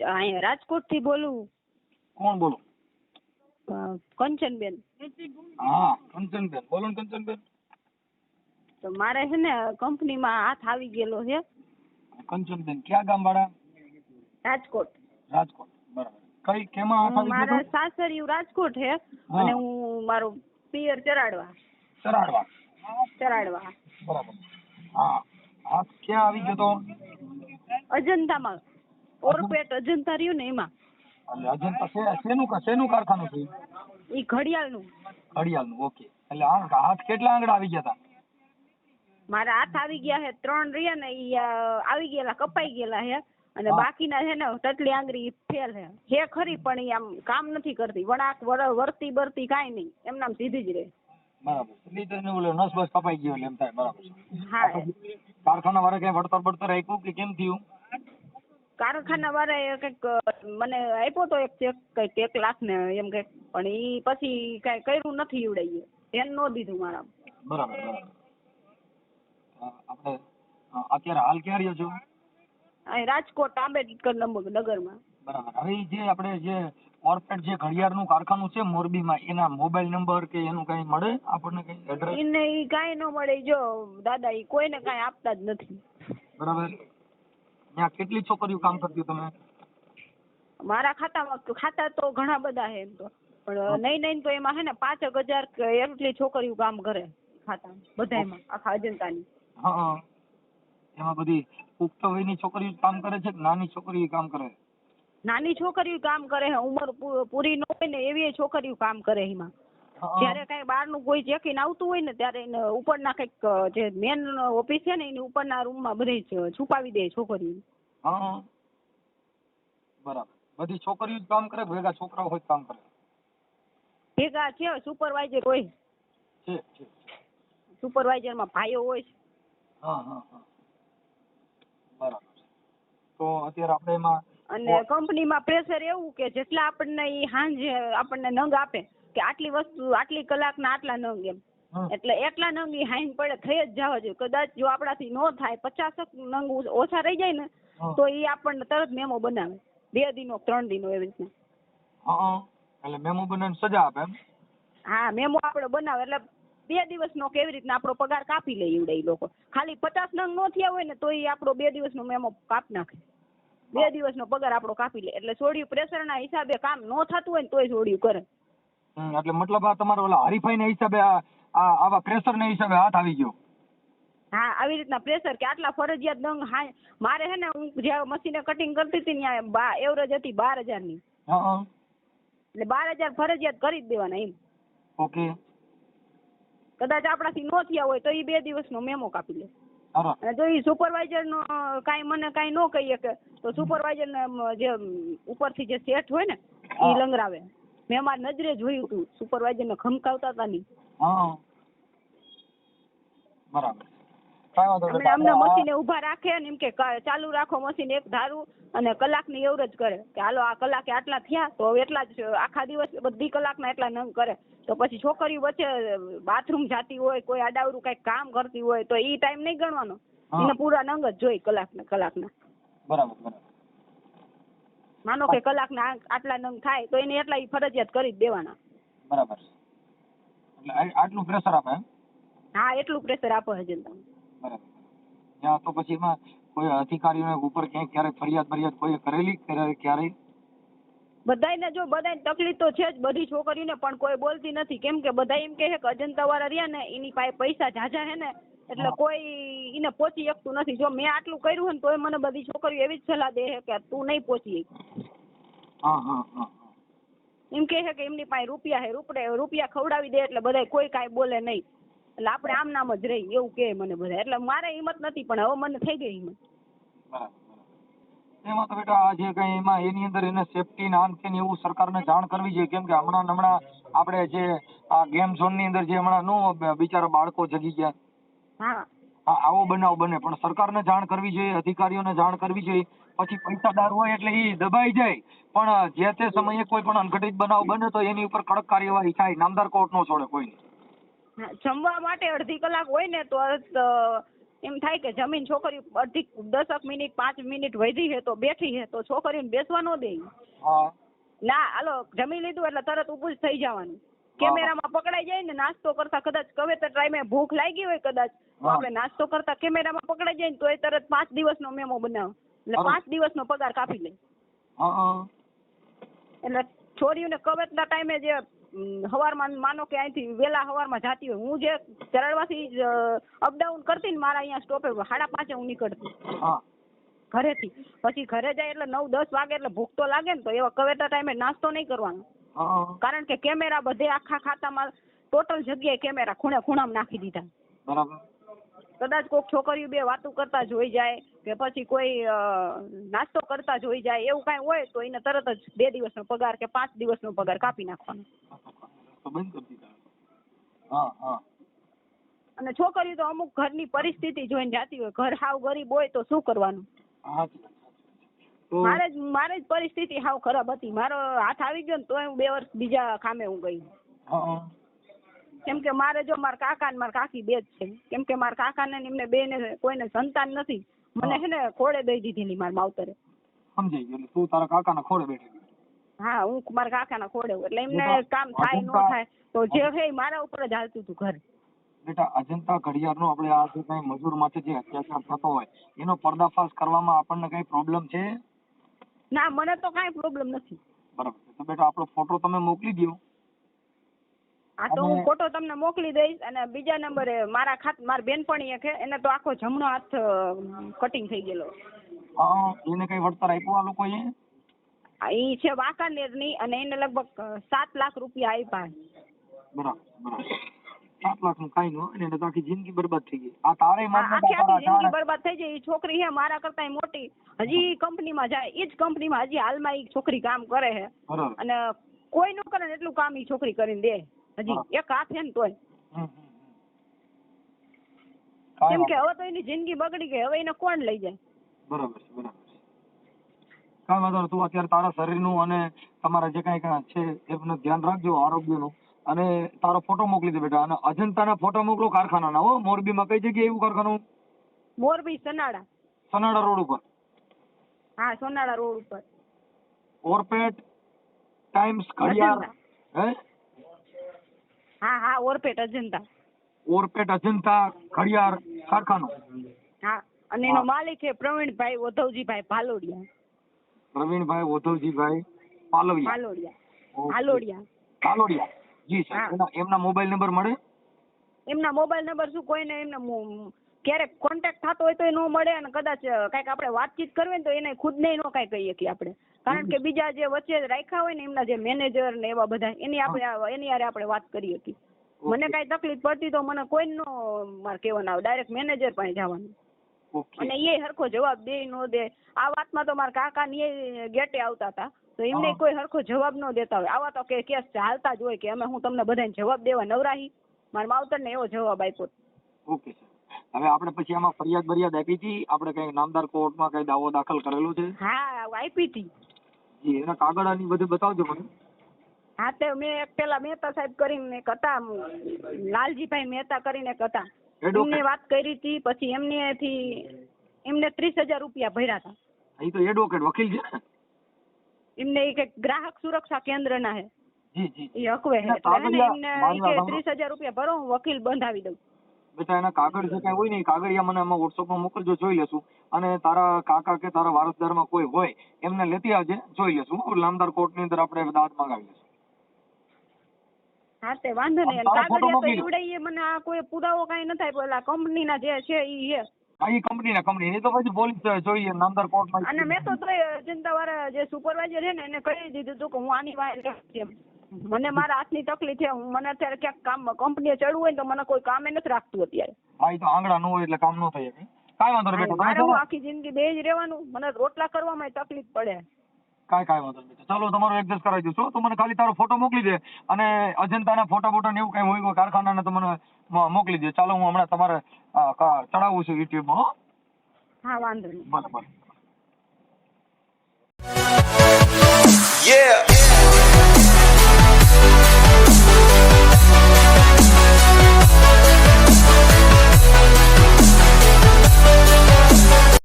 અહીંયા રાજકોટથી બોલું? કોણ બોલો? કંચનબેન. હા કંચનબેન. બોલો ને કંચનબેન. તો મારે છે ને કંપનીમાં હાથ આવી ગયેલો છે. કંચનબેન ક્યાં ગામ વાળા રાજકોટ. રાજકોટ. બરાબર. કઈ કેમાં હાથ આવી મારા સાસરિયું રાજકોટ છે અને હું મારો પિયર ચરાડવા. ચરાડવા. ચરાડવા. બરાબર. હા. હાથ ક્યાં આવી ગયો તો? અજંતામાં. ઓરપેટ અજંતા. રહ્યું ને એમાં? એટલે અજંતા શે- શેનું કા- શેનું કારખાનું છે ઈ ઘડિયાળનું. ઘડિયાળનું ઓકે. એટલે આ હાથ કેટલા આંગળા આવી ગયા હતા મારા હાથ આવી ગયા હે ત્રણ રહ્યા ને ઈ આવી ગયેલા કપાઈ ગયેલા હે. અને બાકીના છે ને ટટલી આંગળી ફેલ હે. છે ખરી પણ ઈ આમ કામ નથી કરતી. વળાક વળ- બરતી કાઈ નહીં. એમનામ સીધી જ રહે. બરાબર એટલે ઈ તો ઓલો નસ બસ કપાઈ ગયો એટલે એમ થાય. બરાબર હા. કારખાના વાળા કઈ વળતર બળતર આપ્યું કે કેમ થયું? કારખાના વાળાએ કંઈક મને આપ્યો તો એક ચેક કંઈક એક લાખ ને એમ કંઈક. પણ ઈ પછી કાંઈ કર્યું નથી ઈવડાઈએ. ધ્યાન ન દીધું મારા. બરાબર બરાબર. આપણે અત્યારે હાલ ક્યાં રહ્યો છો? અહીં રાજકોટ આંબેડકર નંબર નગરમાં. બરાબર. હવે જે આપણે જે કોર્પોરેટ જે ઘડિયાળનું કારખાનું છે મોરબીમાં એના મોબાઈલ નંબર કે એનું કઈ મળે? આપણને કઈ એડ્રેસ એને ઈ કાઈ ન મળે. જો દાદા ઈ કોઈને કાઈ આપતા જ નથી. બરાબર. ત્યાં કેટલી છોકરીઓ કામ કરતી તમે? મારા ખાતામાં ખાતા તો ઘણા બધા હે એમ તો. પણ નહીં નહીં તો એમાં હે ને પાંચેક હજાર એટલી છોકરીઓ કામ કરે ખાતામાં બધામાં આખા અજંતાની. હા એમાં બધી પુખ્ત વયની છોકરીઓ કામ કરે છે કે નાની છોકરીઓ કામ કરે? નાની છોકરીઓ કામ કરે ઉંમર પૂરી ન હોય ને એવી છોકરીઓ કામ કરે એમાં. જ્યારે કઈ બહારનું કોઈ ચેકિંગ આવતું હોય ને ત્યારે એને ઉપરના કંઈક જે મેન ઓફિસ છે ને એની ઉપરના રૂમમાં બધી છુપાવી દે છોકરીઓ. બરાબર. બધી છોકરીઓ જ કામ કરે ભેગા છોકરાઓ હોય કામ કરે? ભેગા છે સુપરવાઇઝર હોય. છે છે સુપરવાઇઝરમાં ભાઈઓ હોય છે. હા હા હા. બરાબર. તો અત્યારે આપણે એમાં અને કંપનીમાં પ્રેશર એવું કે જેટલા આપણને ઈ સાંજે આપણને નંગ આપે કે આટલી વસ્તુ આટલી કલાકના આટલા નંગ એમ. એટલે એટલા નંગ ઈ હાઈન પડે થઈ જ જવા જોઈએ. કદાચ જો આપણાથી નો થાય પચાસક નંગ ઓછા રહી જાય ને તો ઈ આપણને તરત મેમો બનાવે. બે દિનો ત્રણ દિનો એવી રીતના. હા એટલે મેમો બનાવીને સજા આપે એમ? હા મેમો આપણે બનાવે. એટલે બે દિવસનો કેવી રીતના આપણો પગાર કાપી લે એવડે ઈ લોકો. ખાલી પચાસ નંગ નો થયા હોય ને તો ઈ આપણો બે દિવસનો મેમો કાપી નાખે. બે દિવસનો પગાર આપણો કાપી લે. એટલે સોડિયું પ્રેશરના હિસાબે કામ નો થતું હોય ને તોય સોડિયું કરે. એટલે મતલબ આ તમારો ઓલા હરીફાઈ હિસાબે આ આવા પ્રેશર ના હિસાબે હાથ આવી ગયો. હા આવી રીતના પ્રેશર કે આટલા ફરજિયાત દંગ હા મારે હે ને હું જે મશીને કટિંગ કરતી હતી ત્યાં બા એવરેજ હતી બાર હજારની. હા હા. એટલે બાર હજાર ફરજિયાત કરી જ દેવાના એમ. ઓકે. કદાચ આપણાથી નો થયા હોય તો એ બે દિવસનો મેમો કાપી લે. અને જો એ સુપરવાઇઝર નો કાઈ મને કાઈ નો કહીએ કે તો સુપરવાઇઝર ને જે ઉપર ઉપરથી જે સેટ હોય ને એ લંગરાવે. મેં મારી નજરે જોયું હતું સુપરવાઇઝર ને ખમકાવતા હતા બરાબર. અમને આ- મશીને ઊભા રાખે ને એમ કે ચાલુ રાખો મશીન એક ધારું અને કલાકની એવરેજ કરે. કે હાલો આ કલાકે આટલા થયા તો એટલા જ આખા દિવસ બધી કલાકના એટલા નંગ કરે. તો પછી છોકરીઓ વચ્ચે બાથરૂમ જાતી હોય કોઈ આડાવરું કઈ કામ કરતી હોય તો ઈ ટાઈમ નહીં ગણવાનો. એને પૂરા નંગ જ જોઈ કલાકના કલાકના. બરાબર બરાબર. માનો કે કલાકના આટલા નંગ થાય તો એને એટલા ફરજિયાત કરી જ દેવાના. બરાબર એટલે આટલું પ્રેશર આપે એમ? હા એટલું પ્રેશર આપો હજુ બરાબર. ત્યાં તો પછી એમાં કોઈ અધિકારીઓને ઉપર ક્યાંય ક્યારેય ફરિયાદ ફરિયાદ કોઈ કરેલી? ક્યારે- ક્યારેય બધાયને જો બધાયને તકલીફ તો છે જ બધી છોકરીઓને પણ કોઈ બોલતી નથી. કેમ કે બધા એમ કહે કે અજંતા વાળા રહ્યા ને એની પાસે પૈસા ઝાઝા હે ને એટલે કોઈ એને પહોંચી શકતું નથી. જો મેં આટલું કર્યું હોય ને તોય મને બધી છોકરીઓ એવી જ સલાહ દે છે કે તું નહીં પહોંચી. એમ કહે છે કે એમની પાસે રૂપિયા હે રૂપડે રૂપિયા ખવડાવી દે એટલે બધા કોઈ કાંઈ બોલે નહીં. એટલે આપણે આમ નામ જ રહી એવું કહે મને બધા એટલે મારે હિંમત નથી પણ હવે મને થઈ ગઈ હિંમત. એમાં તો બેટા આજે કઈ એમાં એની અંદર એને સેફટી ને તેમ એવું સરકારને જાણ કરવી જોઈએ. કેમ કે હમણાં હમણાં આપણે જે આ ગેમ ઝોનની અંદર જે હમણાં નો બિચારા બાળકો જગી ગયા. આવો બનાવ બને પણ સરકારને જાણ કરવી જોઈએ અધિકારીઓને જાણ કરવી જોઈએ. પછી પૈસાદાર હોય એટલે એ દબાઈ જાય. પણ જે તે સમયે કોઈ પણ અનઘટિત બનાવ બને તો એની ઉપર કડક કાર્યવાહી થાય. નામદાર કોર્ટ નો છોડે કોઈ જમવા માટે અડધી કલાક હોય ને તો એમ થાય કે જમીન છોકરી અડધી દસક મિનિટ પાંચ મિનિટ વધી છે તો બેઠી હે તો છોકરીને બેસવા ન દે. ના હાલો જમી લીધું એટલે તરત ઉભું જ થઈ જવાનું. કેમેરામાં પકડાઈ જાય ને નાસ્તો કરતા કદાચ કવેતર ટાઈમે ભૂખ લાગી હોય કદાચ. તો આપણે નાસ્તો કરતા કેમેરામાં પકડાઈ જાય ને તો એ તરત પાંચ દિવસનો મેમો બનાવે. એટલે પાંચ દિવસનો પગાર કાપી લે. એટલે છોરીઓને કવેતના ટાઈમે જે હવારમાં માનો કે અહીંથી વેલા હવારમાં જાતી હોય હું જે ચરડવાથી અપડાઉન કરતી ને મારા અહીંયા સ્ટોપે સાડા પાંચે હું નીકળતી. ઘરેથી. પછી ઘરે જાય એટલે નવ દસ વાગે એટલે ભૂખ તો લાગે ને તો એવા કવેટા ટાઈમે નાસ્તો નહીં કરવાનો. કારણ કે કેમેરા બધે આખા ખાતામાં ટોટલ જગ્યાએ કેમેરા ખૂણે ખૂણામાં નાખી દીધા. બરાબર. કદાચ કોઈક છોકરીઓ બે વાતો કરતા જોઈ જાય કે પછી કોઈ નાસ્તો કરતા જોઈ જાય એવું કાંઈ હોય તો એને તરત જ બે દિવસનો પગાર કે પાંચ દિવસનો પગાર કાપી નાખવાનો. હા હા. અને છોકરીઓ તો અમુક ઘરની પરિસ્થિતિ જોઈને જાતી હોય ઘર હાવ ગરીબ હોય તો શું કરવાનું? મારે જ મારે જ પરિસ્થિતિ હાવ ખરાબ હતી. મારો હાથ આવી ગયો ને તોય હું બે વર્ષ બીજા ખામે હું ગઈ. કેમ કે મારે જો મારા કાકા ને મારા કાકી બે જ છે. કેમ કે મારા કાકા ને એમને બે ને કોઈને સંતાન નથી. મને છે ને ખોળે દઈ દીધેલી મારા માવતરે. સમજાઈ ગયું. એટલે તું તારા કાકાના ખોળે બેઠી હા હું મારા કાકાના ખોળે હોઉં. એટલે એમને કામ થાય ન થાય તો જે હે મારા ઉપર જ હાલતું હતું ઘર. બેટા અજંતા ઘડિયાળનો આપણે આ જે કઈ મજૂર માથે જે અત્યાચાર થતો હોય એનો પર્દાફાશ કરવામાં આપણને કઈ પ્રોબ્લેમ છે? ના મને તો કાંઈ પ્રોબ્લેમ નથી. બરાબર તો બેટા આપણો ફોટો તમે મોકલી દો આ તો હું ફોટો તમને મોકલી દઈશ અને બીજા નંબરે મારા ખાત મારી બેનપણી છે એને તો આખો જમણો હાથ કટિંગ થઈ ગયેલો. હા એને કઈ વળતર આપ્યું આ લોકોએ? આ ઈ છે વાંકાનેરની અને એને લગભગ સાત લાખ રૂપિયા આપ્યા. બરાબર બરાબર. સાત લાખનું કઈ નો એને આખી જિંદગી બરબાદ થઈ ગઈ. આ તારે જિંદગી બરબાદ થઈ જાય એ છોકરી હે મારા કરતા મોટી. હજી કંપનીમાં જાય. એ જ કંપનીમાં હજી હાલમાં ઈ છોકરી કામ કરે હે. અને કોઈ નું કરે એટલું કામ એ છોકરી કરીને દે. હજી એક હાથ હે ને તોય. કેમ કે હવે તો એની જિંદગી બગડી ગઈ. હવે એને કોણ લઈ જાય? બરાબર છે બરાબર કાંઈ વાંધો તું અત્યારે તારા શરીરનું અને તમારા જે કાંઈ કાંઈ છે એનું ધ્યાન રાખજો આરોગ્યનું. અને તારો ફોટો મોકલી દે બેટા. અને અજંતાના ફોટો મોકલો કારખાનાના હો. મોરબીમાં કઈ જગ્યાએ એવું કારખાનું? મોરબી સનાડા. સનાડા રોડ ઉપર? હા સોનાડા રોડ ઉપર. ઓરપેટ ટાઈમ્સ ઘડિયાળ હે? હા હા ઓરપેટ અજંતા. ઓરપેટ અજંતા ઘડિયાળ કારખાનું. હા અને એનો માલિક છે પ્રવીણભાઈ ઓધવજીભાઈ ભાલોડિયા પ્રવીણભાઈ ઓધવજીભાઈ પાલવિયા પાલોડિયા. પાલોડિયા. પાલોડિયા. જી સર એમના મોબાઈલ નંબર મળે? એમના મોબાઈલ નંબર શું કોઈને એમને ક્યારેક કોન્ટેક્ટ થતો હોય તો એ ન મળે અને કદાચ કંઈક આપણે વાતચીત કરવી ને તો એને ખુદને ન કાંઈ કહીએ કે આપણે. કારણ કે બીજા જે વચ્ચે રાખ્યા હોય ને એમના જે મેનેજર ને એવા બધા એની આપણે એની હારે આપણે વાત કરી હતી. મને કઈ કાંઈ તકલીફ પડતી તો મને કોઈ નો મારે કહેવાનું આવે ડાયરેક્ટ મેનેજર પાસે જવાનું. અને એ હરખો જવાબ દે નો દે. આ વાતમાં તો મારા કાકા ની ગેટે આવતા હતા. તો એમને કોઈ સરખો જવાબ ન દેતા હોય. આવા તો કે કેસ ચાલતા જ હોય કે અમે હું તમને બધાને જવાબ દેવા નવરાહી. મારા માવતરને એવો જવાબ આપ્યો ઓકે હવે આપણે પછી આમાં ફરિયાદ બરિયાદ આપી હતી. આપણે કઈ નામદાર કોર્ટમાં કઈ દાવો દાખલ કરેલો છે? હા આપી હતી. જી એના કાગળાની બધું બતાવજો મને. હા તે મેં એક પેલા મહેતા સાહેબ કરીને એક હતા. લાલજીભાઈ મહેતા કરીને એક હતા. એમને વાત કરી હતી પછી એમને થી એમને ત્રીસ હજાર રૂપિયા ભર્યા હતા. અહીં તો એડવોકેટ વકીલ છે. એમને કંઈક ગ્રાહક સુરક્ષા કેન્દ્રના હે એ હકવે હે એટલે ને એમને કે ત્રીસ હજાર રૂપિયા ભરો હું વકીલ બંધાવી દઉં બેટા એના કાગળ જે કઈ હોય ને એ કાગળિયા મને આમાં વોટ્સઅપમાં મોકલજો જોઈ લેશું. અને તારા કાકા કે તારા વારસદારમાં કોઈ હોય એમને લેતી આવજે જોઈ લેશું. નામદાર કોર્ટની અંદર આપણે દાદ મંગાવી લેશું. હા તે વાંધો નહીં કાગળિયા તો મોકલી દો. એવડે ઈ મને આ કોઈ પુરાવો કાંઈ ન થાય પેલા કંપનીના જે છે ઈ છે. હા એ કંપનીના કંપની એ તો પછી પોલીસ જોઈએ નામદાર કોર્ટમાં અને મેં તો અજંતા વાળા જે સુપરવાઇઝર છે ને એને કહી દીધું હતું કે હું આની વાયર લઈશ મને મારા હાથની તકલીફ છે મને અત્યારે ક્યાંક કામ કંપનીએ ચડવું હોય તો મને કોઈ કામે નથી રાખતું અત્યારે. હા એ તો આંગળા ન હોય એટલે કામ ન થાય કાંઈ વાંધો નહીં બેટા મારે હું આખી જિંદગી બે જ રહેવાનું? મને રોટલા કરવામાં તકલીફ પડે. કાંઈ કાંઈ વાંધો નહીં. ચાલો તમારો એડજસ્ટ કરાવી દઈશું. તો મને ખાલી તારો ફોટો મોકલી દે અને અજંતાના ફોટા ફોટા ને એવું કઈ હોય કારખાનાને તો મને મોકલી દે. ચાલો હું હમણાં તમારે ચડાવું છું યુટ્યુબમાં હો. હા વાંધો નહીં. બરાબર Yeah.